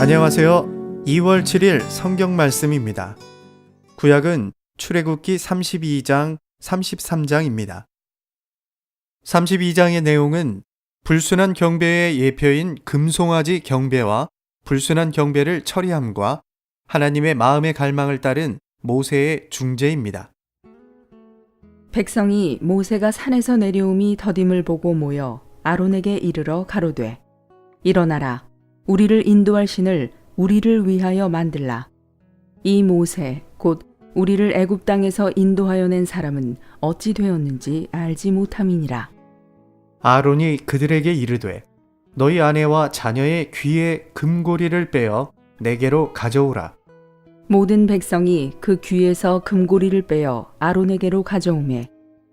안녕하세요. 2월 7일 성경 말씀입니다. 구약은 출애굽기 32장, 33장입니다. 32장의 내용은 불순한 경배의 예표인 금송아지 경배와 불순한 경배를 처리함과 하나님의 마음의 갈망을 따른 모세의 중재입니다. 백성이 모세가 산에서 내려옴이 더딤을 보고 모여 아론에게 이르러 가로되 일어나라 우리를 인도할 신을 우리를 위하여 만들라 이 모세 곧 우리를 애굽 땅에서 인도하여 낸 사람은 어찌 되었는지 알지 못함이니라 아론이 그들에게 이르되 너희 아내와 자녀의 귀에 금고리를 빼어 내게로 가져오라. 모든 백성이 그 귀에서 금고리를 빼어 아론에게로 가져오매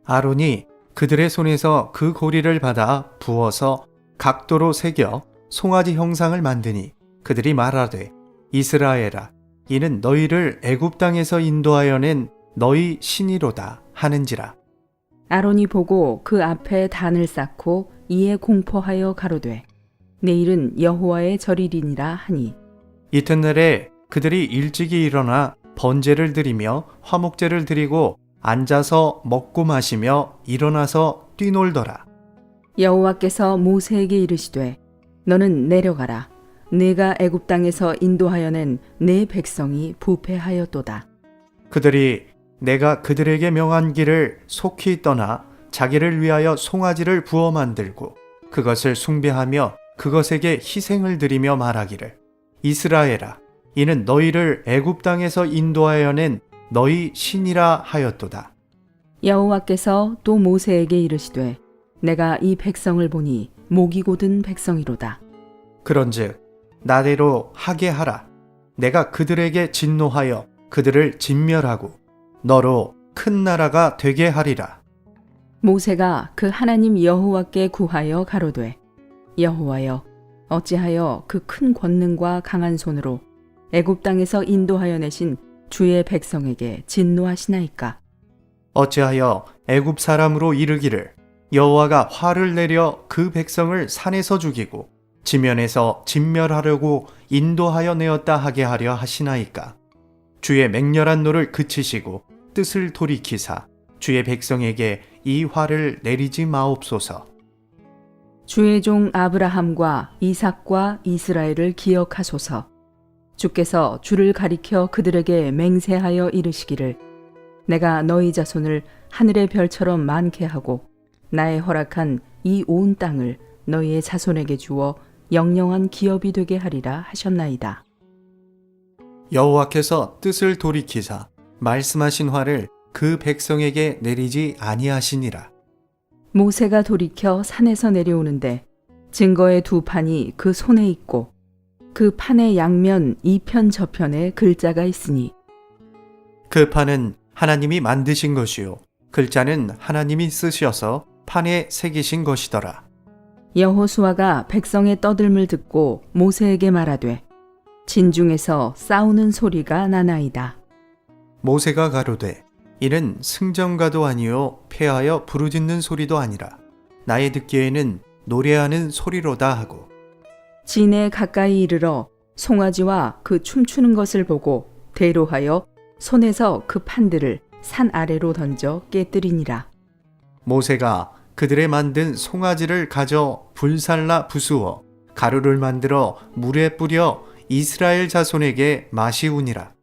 아론이 그들의 손에서 그 고리를 받아 부어서 각도로 새겨 송아지 형상을 만드니 그들이 말하되 이스라엘아 이는 너희를 애굽 땅에서 인도하여 낸 너희 신이로다 하는지라. 아론이 보고 그 앞에 단을 쌓고 이에 공포하여 가로되 내일은 여호와의 절일이니라 하니. 이튿날에 그들이 일찍이 일어나 번제를 드리며 화목제를 드리고 앉아서 먹고 마시며 일어나서 뛰놀더라. 여호와께서 모세에게 이르시되 너는 내려가라. 내가 애굽 땅에서 인도하여 낸내 백성이 부패하였도다. 그들이 내가 그들에게 명한 길을 속히 떠나 자기를 위하여 송아지를 부어 만들고 그것을 숭배하며 그것에게 희생을 드리며 말하기를. 이스라엘아 이는 너희를 애굽 땅에서 인도하여 낸 너희 신이라 하였도다. 여호와께서 또 모세에게 이르시되 내가 이 백성을 보니 목이 곧은 백성이로다. 그런즉 나대로 하게 하라. 내가 그들에게 진노하여 그들을 진멸하고 너로 큰 나라가 되게 하리라. 모세가 그 하나님 여호와께 구하여 가로되 여호와여 어찌하여 그 큰 권능과 강한 손으로 애굽 땅에서 인도하여 내신 주의 백성에게 진노하시나이까? 어찌하여 애굽 사람으로 이르기를 여호와가 화를 내려 그 백성을 산에서 죽이고 지면에서 진멸하려고 인도하여 내었다 하게 하려 하시나이까? 주의 맹렬한 노를 그치시고 뜻을 돌이키사 주의 백성에게 이 화를 내리지 마옵소서. 주의 종 아브라함과 이삭과 이스라엘을 기억하소서. 주께서 주를 가리켜 그들에게 맹세하여 이르시기를 내가 너희 자손을 하늘의 별처럼 많게 하고 나의 허락한 이 온 땅을 너희의 자손에게 주어 영영한 기업이 되게 하리라 하셨나이다. 여호와께서 뜻을 돌이키사 말씀하신 화를 그 백성에게 내리지 아니하시니라 모세가 돌이켜 산에서 내려오는데 증거의 두 판이 그 손에 있고 그 판의 양면 이편 저편에 글자가 있으니 그 판은 하나님이 만드신 것이요 글자는 하나님이 쓰셔서 판에 새기신 것이더라 여호수아가 백성의 떠들물 듣고 모세에게 말하되 진중에서 싸우는 소리가 나나이다. 모세가 가로되 이는 승전가도 아니요 패하여 부르짖는 소리도 아니라 나의 듣기에는 노래하는 소리로다 하고 진에 가까이 이르러 송아지와 그 춤추는 것을 보고 대로하여 손에서 그 판들을 산 아래로 던져 깨뜨리니라. 모세가 그들의 만든 송아지를 가져 불살라 부수어 가루를 만들어 물에 뿌려 이스라엘 자손에게 마시우니라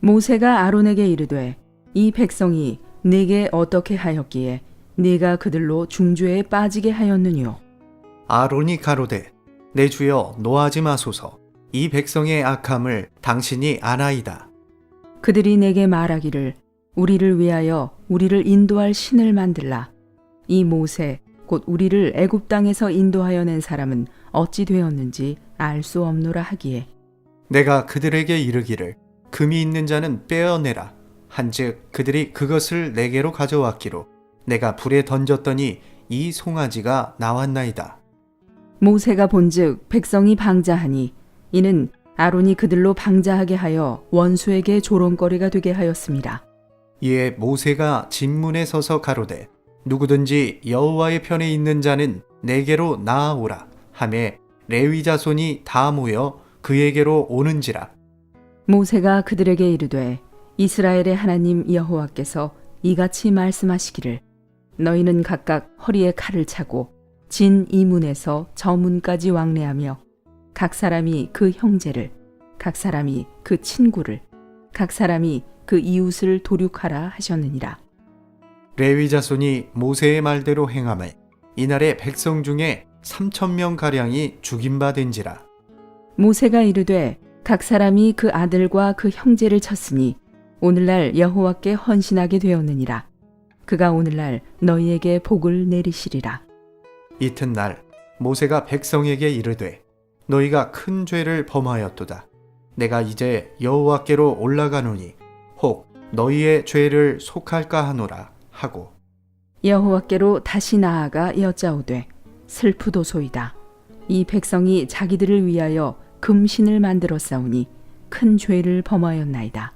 모세가 아론에게 이르되 이 백성이 내게 어떻게 하였기에 네가 그들로 중죄에 빠지게 하였느뇨. 아론이 가로되 내 주여 노하지 마소서 이 백성의 악함을 당신이 아나이다 그들이 내게 말하기를 우리를 위하여 우리를 인도할 신을 만들라. 이 모세 곧 우리를 애굽 땅에서 인도하여 낸 사람은 어찌 되었는지 알 수 없노라 하기에. 내가 그들에게 이르기를 금이 있는 자는 빼어내라. 한즉 그들이 그것을 내게로 가져왔기로 내가 불에 던졌더니 이 송아지가 나왔나이다. 모세가 본즉 백성이 방자하니 이는 아론이 그들로 방자하게 하여 원수에게 조롱거리가 되게 하였습니다. 이에 모세가 진문에 서서 가로되 누구든지 여호와의 편에 있는 자는 내게로 나아오라 하매 레위 자손이 다 모여 그에게로 오는지라. 모세가 그들에게 이르되 이스라엘의 하나님 여호와께서 이같이 말씀하시기를 너희는 각각 허리에 칼을 차고 진 이문에서 저 문까지 왕래하며 각 사람이 그 형제를 각 사람이 그 친구를 각 사람이 그 이웃을 도륙하라 하셨느니라 레위 자손이 모세의 말대로 행함에 이날에 백성 중에 3천 명 가량이 죽임 받은지라. 모세가 이르되 각 사람이 그 아들과 그 형제를 쳤으니 오늘날 여호와께 헌신하게 되었느니라. 그가 오늘날 너희에게 복을 내리시리라. 이튿날 모세가 백성에게 이르되 너희가 큰 죄를 범하였도다. 내가 이제 여호와께로 올라가노니 혹 너희의 죄를 속할까 하노라 하고 여호와께로 다시 나아가 여짜오되 슬프도소이다. 이 백성이 자기들을 위하여 금신을 만들어 싸우니 큰 죄를 범하였나이다.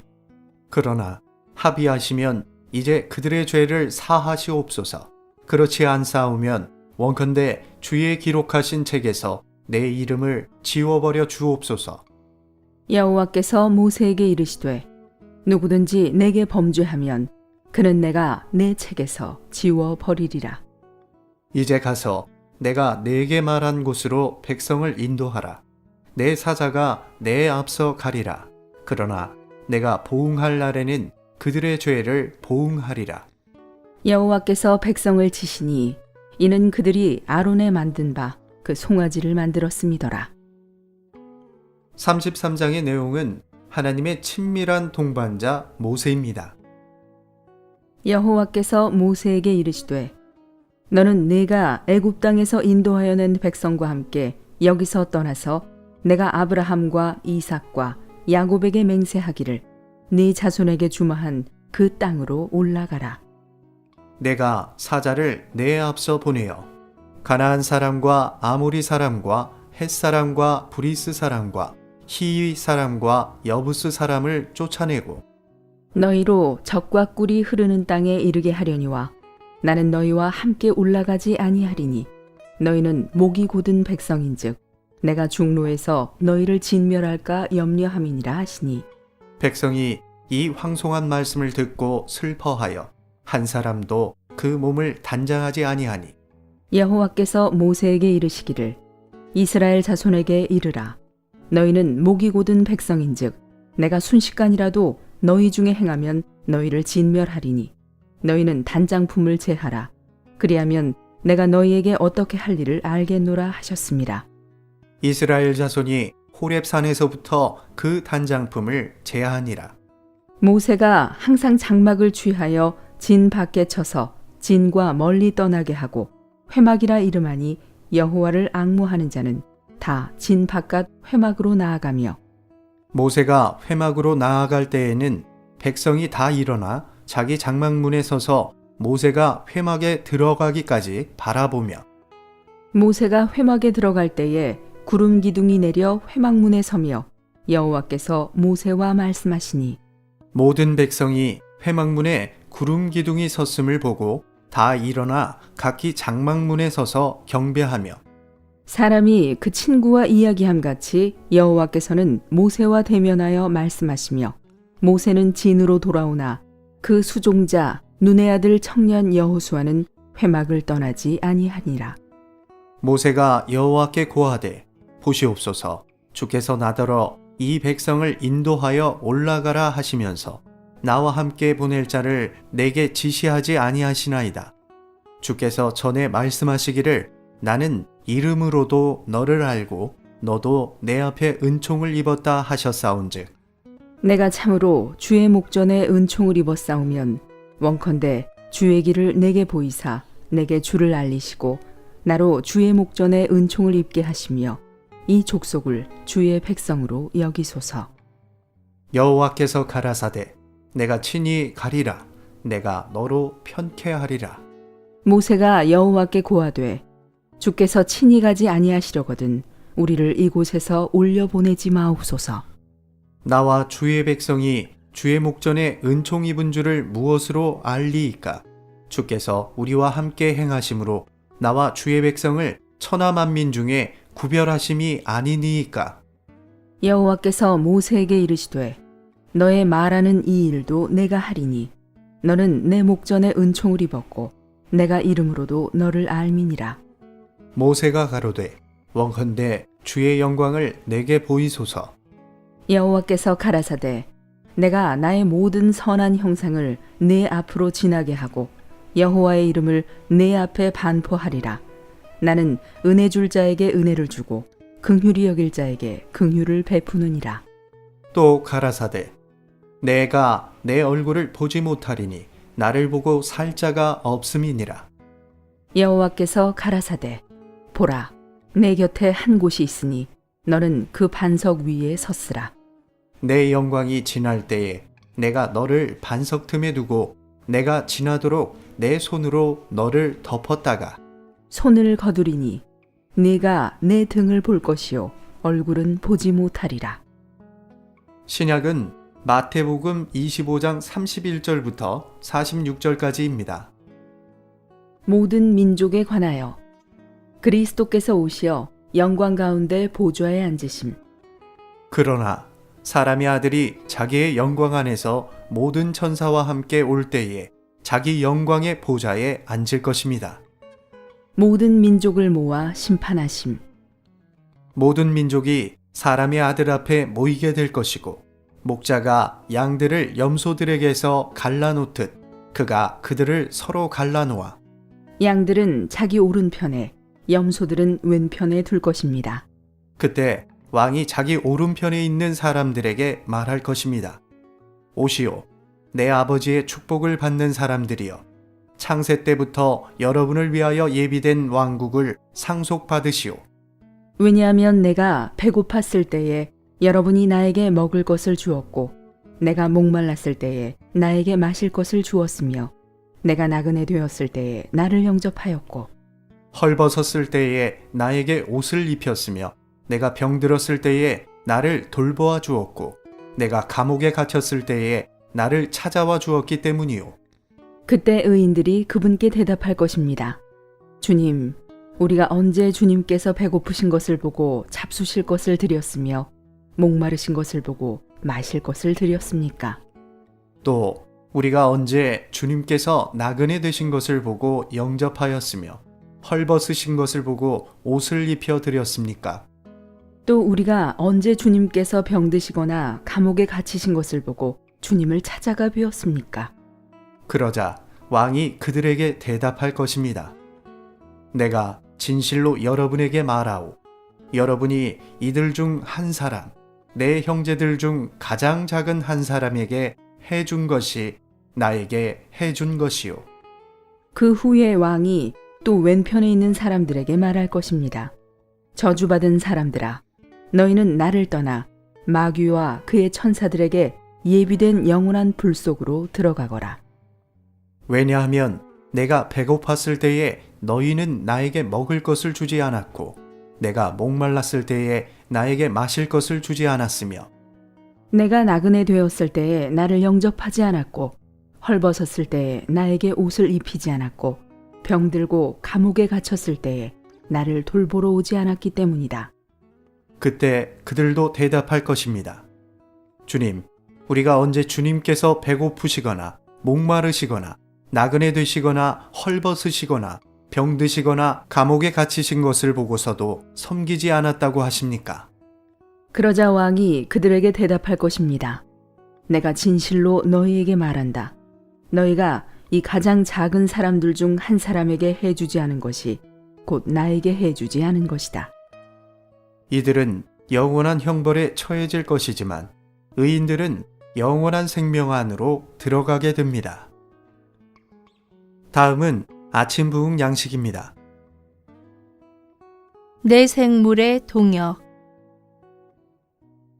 그러나 합의하시면 이제 그들의 죄를 사하시옵소서 그렇지 않사오면 원컨대 주의 기록하신 책에서 내 이름을 지워버려 주옵소서 여호와께서 모세에게 이르시되 누구든지 내게 범죄하면 그는 내가 내 책에서 지워 버리리라. 이제 가서 내가 내게 말한 곳으로 백성을 인도하라. 내 사자가 내 앞서 가리라. 그러나 내가 보응할 날에는 그들의 죄를 보응하리라. 여호와께서 백성을 치시니 이는 그들이 아론에 만든 바 그 송아지를 만들었음이더라. 33장의 내용은 하나님의 친밀한 동반자 모세입니다. 여호와께서 모세에게 이르시되 너는 내가 애굽 땅에서 인도하여 낸 백성과 함께 여기서 떠나서 내가 아브라함과 이삭과 야곱에게 맹세하기를 네 자손에게 주마한 그 땅으로 올라가라. 내가 사자를 내 앞서 보내어 가나안 사람과 아모리 사람과 헷 사람과 브리스 사람과 히위 사람과 여부스 사람을 쫓아내고 너희로 적과 꿀이 흐르는 땅에 이르게 하려니와 나는 너희와 함께 올라가지 아니하리니 너희는 목이 곧은 백성인즉 내가 중로에서 너희를 진멸할까 염려함이니라 하시니. 백성이 이 황송한 말씀을 듣고 슬퍼하여 한 사람도 그 몸을 단장하지 아니하니. 여호와께서 모세에게 이르시기를 이스라엘 자손에게 이르라. 너희는 목이 곧은 백성인즉 내가 순식간이라도 너희 중에 행하면 너희를 진멸하리니 너희는 단장품을 제하라. 그리하면 내가 너희에게 어떻게 할 일을 알겠노라 하셨습니다. 이스라엘 자손이 호렙산에서부터 그 단장품을 제하니라. 모세가 항상 장막을 취하여 진 밖에 쳐서 진과 멀리 떠나게 하고 회막이라 이름하니 여호와를 앙무하는 자는 다 진 바깥 회막으로 나아가며 모세가 회막으로 나아갈 때에는 백성이 다 일어나 자기 장막문에 서서 모세가 회막에 들어가기까지 바라보며 모세가 회막에 들어갈 때에 구름 기둥이 내려 회막문에 서며 여호와께서 모세와 말씀하시니 모든 백성이 회막문에 구름 기둥이 섰음을 보고 다 일어나 각기 장막문에 서서 경배하며 사람이 그 친구와 이야기함 같이 여호와께서는 모세와 대면하여 말씀하시며 모세는 진으로 돌아오나 그 수종자 눈의 아들 청년 여호수아는 회막을 떠나지 아니하니라 모세가 여호와께 고하되 보시옵소서 주께서 나더러 이 백성을 인도하여 올라가라 하시면서 나와 함께 보낼 자를 내게 지시하지 아니하시나이다. 주께서 전에 말씀하시기를 나는 이름으로도 너를 알고 너도 내 앞에 은총을 입었다 하셨사온즉. 내가 참으로 주의 목전에 은총을 싸우면 원컨대 주의 길을 내게 보이사 내게 주를 알리시고 나로 주의 목전에 은총을 입게 하시며 이 족속을 주의 백성으로 여기소서. 여호와께서 가라사대 내가 친히 가리라 내가 너로 편케하리라. 모세가 여호와께 고하되 주께서 친히 가지 아니하시려거든 우리를 이곳에서 올려 보내지 마옵소서 나와 주의 백성이 주의 목전에 은총 입은 줄을 무엇으로 알리이까? 주께서 우리와 함께 행하심으로 나와 주의 백성을 천하 만민 중에 구별하심이 아니니이까? 여호와께서 모세에게 이르시되 너의 말하는 이 일도 내가 하리니 너는 내 목전에 은총을 입었고 내가 이름으로도 너를 알미니라 모세가 가로되 원컨대 주의 영광을 내게 보이소서. 여호와께서 가라사대 내가 나의 모든 선한 형상을 내 앞으로 지나게 하고 여호와의 이름을 내 앞에 반포하리라 나는 은혜 줄 자에게 은혜를 주고 긍휼히 여길 자에게 긍휼을 베푸느니라 또 가라사대 내가 내 얼굴을 보지 못하리니 나를 보고 살 자가 없음이니라. 여호와께서 가라사대 보라 내 곁에 한 곳이 있으니 너는 그 반석 위에 섰으라 내 영광이 지날 때에 내가 너를 반석 틈에 두고 내가 지나도록 내 손으로 너를 덮었다가 손을 거두리니 네가 내 등을 볼 것이요 얼굴은 보지 못하리라 신약은 마태복음 25장 31절부터 46절까지입니다. 모든 민족에 관하여 그리스도께서 오시어 영광 가운데 보좌에 앉으심 그러나 사람의 아들이 자기의 영광 안에서 모든 천사와 함께 올 때에 자기 영광의 보좌에 앉을 것입니다. 모든 민족을 모아 심판하심 모든 민족이 사람의 아들 앞에 모이게 될 것이고 목자가 양들을 염소들에게서 갈라놓듯 그가 그들을 서로 갈라놓아 양들은 자기 오른편에 염소들은 왼편에 둘 것입니다 그때 왕이 자기 오른편에 있는 사람들에게 말할 것입니다. 오시오, 내 아버지의 축복을 받는 사람들이여. 창세 때부터 여러분을 위하여 예비된 왕국을 상속받으시오. 왜냐하면 내가 배고팠을 때에 여러분이 나에게 먹을 것을 주었고 내가 목말랐을 때에 나에게 마실 것을 주었으며 내가 나그네 되었을 때에 나를 영접하였고 헐벗었을 때에 나에게 옷을 입혔으며 내가 병들었을 때에 나를 돌보아 주었고 내가 감옥에 갇혔을 때에 나를 찾아와 주었기 때문이오. 그때 의인들이 그분께 대답할 것입니다. 주님, 우리가 언제 주님께서 배고프신 것을 보고 잡수실 것을 드렸으며 목마르신 것을 보고 마실 것을 드렸습니까? 또 우리가 언제 주님께서 나그네 되신 것을 보고 영접하였으며 헐벗으신 것을 보고 옷을 입혀 드렸습니까? 또 우리가 언제 주님께서 병드시거나 감옥에 갇히신 것을 보고 주님을 찾아가 뵈었습니까? 그러자 왕이 그들에게 대답할 것입니다. 내가 진실로 여러분에게 말하오. 여러분이 이들 중 한 사람, 내 형제들 중 가장 작은 한 사람에게 해준 것이 나에게 해준 것이오. 그 후에 왕이 또 왼편에 있는 사람들에게 말할 것입니다. 저주받은 사람들아, 너희는 나를 떠나 마귀와 그의 천사들에게 예비된 영원한 불 속으로 들어가거라. 왜냐하면 내가 배고팠을 때에 너희는 나에게 먹을 것을 주지 않았고 내가 목말랐을 때에 나에게 마실 것을 주지 않았으며 내가 나그네 되었을 때에 나를 영접하지 않았고 헐벗었을 때에 나에게 옷을 입히지 않았고 병들고 감옥에 갇혔을 때에 나를 돌보러 오지 않았기 때문이다. 그때 그들도 대답할 것입니다. 주님, 우리가 언제 주님께서 배고프시거나 목마르시거나 나그네 되시거나 헐벗으시거나 병드시거나 감옥에 갇히신 것을 보고서도 섬기지 않았다고 하십니까? 그러자 왕이 그들에게 대답할 것입니다. 내가 진실로 너희에게 말한다. 너희가 이 가장 작은 사람들 중 한 사람에게 해주지 않은 것이 곧 나에게 해주지 않은 것이다. 이들은 영원한 형벌에 처해질 것이지만 의인들은 영원한 생명 안으로 들어가게 됩니다. 다음은 아침 부흥 양식입니다. 내 생물의 동역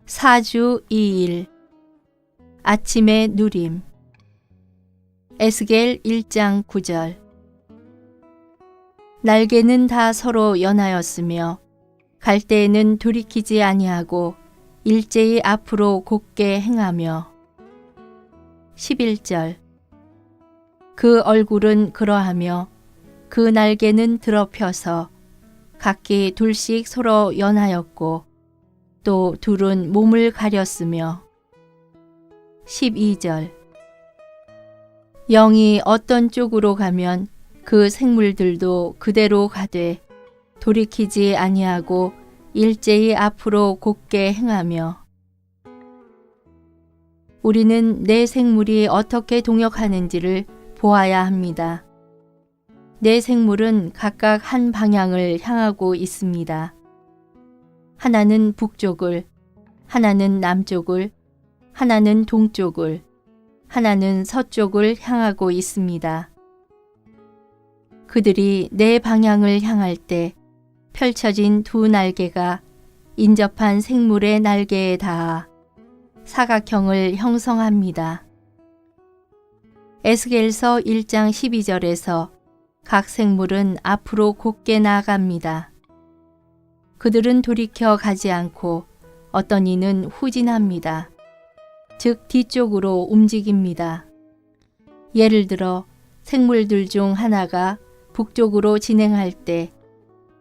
사주 2일 아침의 누림 에스겔 1장 9절. 날개는 다 서로 연하였으며 갈대에는 돌이키지 아니하고 일제히 앞으로 곧게 행하며. 11절. 그 얼굴은 그러하며 그 날개는 드러펴서 각기 둘씩 서로 연하였고 또 둘은 몸을 가렸으며. 12절 영이 어떤 쪽으로 가면 그 생물들도 그대로 가되 돌이키지 아니하고 일제히 앞으로 곧게 행하며 우리는 내 생물이 어떻게 동역하는지를 보아야 합니다. 내 생물은 각각 한 방향을 향하고 있습니다. 하나는 북쪽을, 하나는 남쪽을, 하나는 동쪽을, 하나는 서쪽을 향하고 있습니다. 그들이 내 방향을 향할 때 펼쳐진 두 날개가 인접한 생물의 날개에 닿아 사각형을 형성합니다. 에스겔서 1장 12절에서 각 생물은 앞으로 곧게 나아갑니다. 그들은 돌이켜 가지 않고 어떤 이는 후진합니다. 즉 뒤쪽으로 움직입니다. 예를 들어 생물들 중 하나가 북쪽으로 진행할 때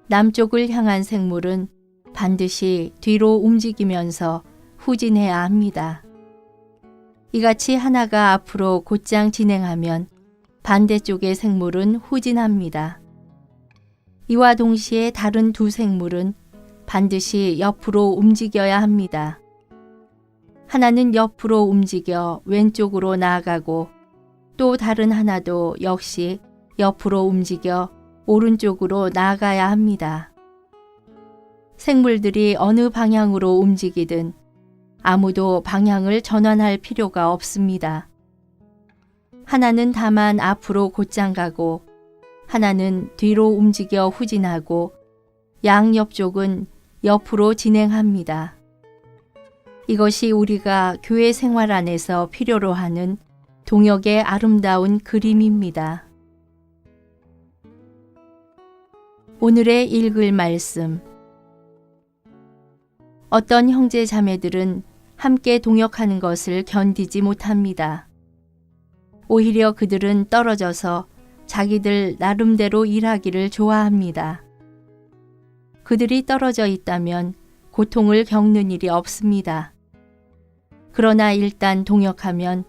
남쪽을 향한 생물은 반드시 뒤로 움직이면서 후진해야 합니다. 이같이 하나가 앞으로 곧장 진행하면 반대쪽의 생물은 후진합니다. 이와 동시에 다른 두 생물은 반드시 옆으로 움직여야 합니다. 하나는 옆으로 움직여 왼쪽으로 나아가고 또 다른 하나도 역시 옆으로 움직여 오른쪽으로 나아가야 합니다. 생물들이 어느 방향으로 움직이든 아무도 방향을 전환할 필요가 없습니다. 하나는 다만 앞으로 곧장 가고 하나는 뒤로 움직여 후진하고 양옆쪽은 옆으로 진행합니다. 이것이 우리가 교회 생활 안에서 필요로 하는 동역의 아름다운 그림입니다. 오늘의 읽을 말씀. 어떤 형제 자매들은 함께 동역하는 것을 견디지 못합니다. 오히려 그들은 떨어져서 자기들 나름대로 일하기를 좋아합니다. 그들이 떨어져 있다면 고통을 겪는 일이 없습니다. 그러나 일단 동역하면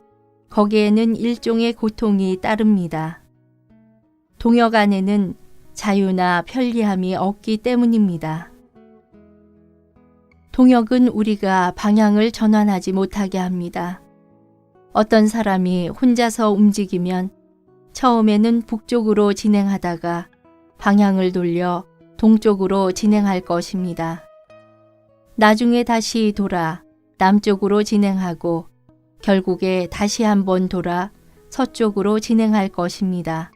거기에는 일종의 고통이 따릅니다. 동역 안에는 자유나 편리함이 없기 때문입니다. 동역은 우리가 방향을 전환하지 못하게 합니다. 어떤 사람이 혼자서 움직이면 처음에는 북쪽으로 진행하다가 방향을 돌려 동쪽으로 진행할 것입니다. 나중에 다시 돌아 남쪽으로 진행하고 결국에 다시 한번 돌아 서쪽으로 진행할 것입니다.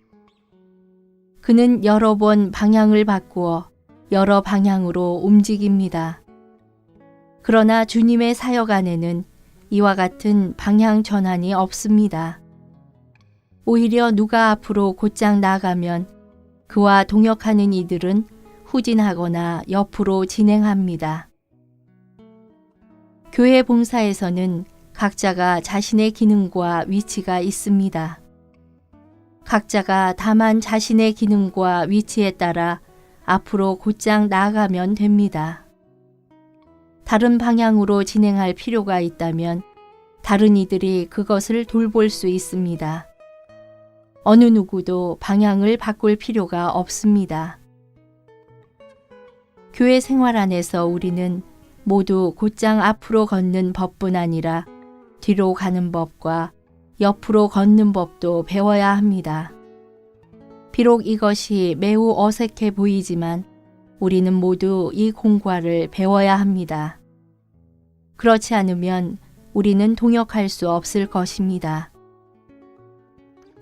그는 여러 번 방향을 바꾸어 여러 방향으로 움직입니다. 그러나 주님의 사역 안에는 이와 같은 방향 전환이 없습니다. 오히려 누가 앞으로 곧장 나가면 그와 동역하는 이들은 후진하거나 옆으로 진행합니다. 교회 봉사에서는 각자가 자신의 기능과 위치가 있습니다. 각자가 다만 자신의 기능과 위치에 따라 앞으로 곧장 나아가면 됩니다. 다른 방향으로 진행할 필요가 있다면 다른 이들이 그것을 돌볼 수 있습니다. 어느 누구도 방향을 바꿀 필요가 없습니다. 교회 생활 안에서 우리는 모두 곧장 앞으로 걷는 법뿐 아니라 뒤로 가는 법과 옆으로 걷는 법도 배워야 합니다. 비록 이것이 매우 어색해 보이지만 우리는 모두 이 공과를 배워야 합니다. 그렇지 않으면 우리는 동역할 수 없을 것입니다.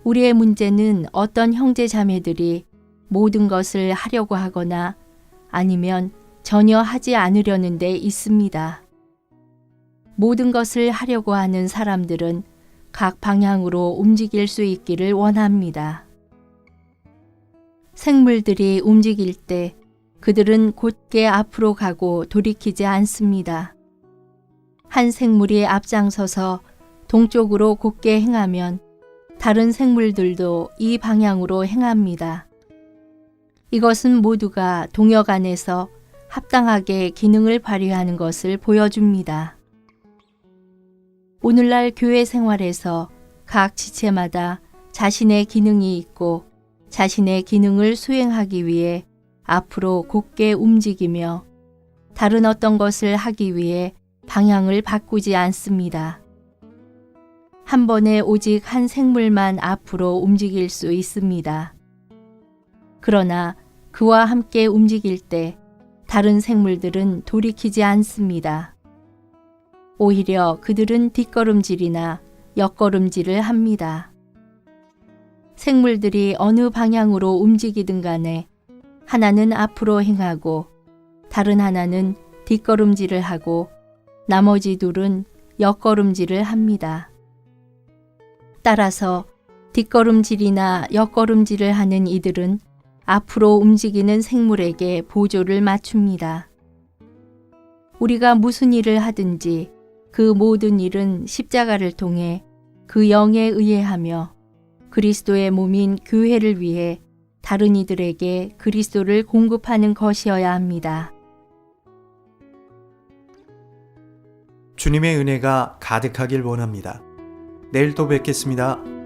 우리의 문제는 어떤 형제 자매들이 모든 것을 하려고 하거나 아니면 전혀 하지 않으려는 데 있습니다. 모든 것을 하려고 하는 사람들은 각 방향으로 움직일 수 있기를 원합니다. 생물들이 움직일 때 그들은 곧게 앞으로 가고 돌이키지 않습니다. 한 생물이 앞장서서 동쪽으로 곧게 행하면 다른 생물들도 이 방향으로 행합니다. 이것은 모두가 동역 안에서 합당하게 기능을 발휘하는 것을 보여줍니다. 오늘날 교회 생활에서 각 지체마다 자신의 기능이 있고 자신의 기능을 수행하기 위해 앞으로 곧게 움직이며 다른 어떤 것을 하기 위해 방향을 바꾸지 않습니다. 한 번에 오직 한 생물만 앞으로 움직일 수 있습니다. 그러나 그와 함께 움직일 때 다른 생물들은 돌이키지 않습니다. 오히려 그들은 뒷걸음질이나 옆걸음질을 합니다. 생물들이 어느 방향으로 움직이든 간에 하나는 앞으로 행하고 다른 하나는 뒷걸음질을 하고 나머지 둘은 옆걸음질을 합니다. 따라서 뒷걸음질이나 옆걸음질을 하는 이들은 앞으로 움직이는 생물에게 보조를 맞춥니다. 우리가 무슨 일을 하든지 그 모든 일은 십자가를 통해 그 영에 의해 하며 그리스도의 몸인 교회를 위해 다른 이들에게 그리스도를 공급하는 것이어야 합니다. 주님의 은혜가 가득하길 원합니다. 내일 또 뵙겠습니다.